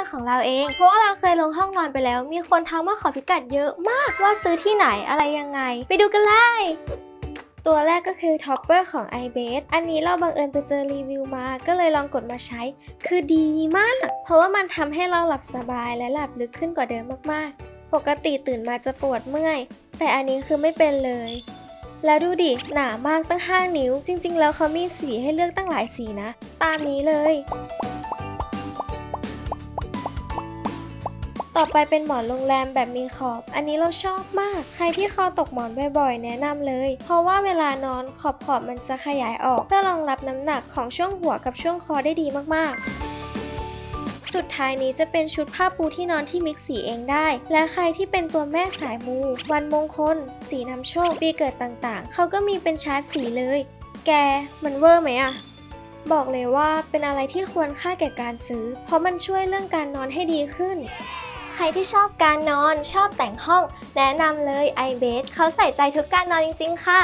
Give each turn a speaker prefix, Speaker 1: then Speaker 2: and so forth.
Speaker 1: อนของเราเอง เพราะว่าเราเคยลงห้องนอนไปแล้ว มีคนทักมาขอพิกัดเยอะมากว่าซื้อที่ไหนอะไรยังไง ไปดูกันเลยตัวแรกก็คือท็อปเปอร์ของ i b a s อันนี้เราบังเอิญไปเจอรีวิวมา ก็เลยลองกดมาใช้ คือดีมาก เพราะว่ามันทำให้เราหลับสบายและหลับลึกขึ้นกว่าเดิมมากๆ ปกติตื่นมาจะปวดเมื่อย แต่อันนี้คือไม่เป็นเลย แล้วดูดิ หนามากตั้ง 5 นิ้ว จริง ๆ แล้วเขามีสีให้เลือกตั้งหลายสีนะ ตามนี้เลย ต่อไปเป็นหมอนโรงแรมแบบมีขอบ อันนี้เราชอบมาก ใครที่คอตกหมอนบ่อยๆ แนะนำเลย เพราะว่าเวลานอนขอบขอบมันจะขยายออก เพื่อรองรับน้ำหนักของช่วงหัวกับช่วงคอได้ดีมากๆสุดท้ายนี้จะเป็นชุดผ้าปูที่นอนที่มิกสีเองได้ และใครที่เป็นตัวแม่สายมู วันมงคล สีนำโชค ปีเกิดต่างๆ เขาก็มีเป็นชาร์ตสีเลย แก มันเวอร์ไหมอะบอกเลยว่าเป็นอะไรที่ควรค่าแก่การซื้อ เพราะมันช่วยเรื่องการนอนให้ดีขึ้น รที่ชอบการนอน ชอบแต่งห้อง แนะนำเลย i b e d เขาใส่ใจทุกการนอนจริง ๆ ค่ะ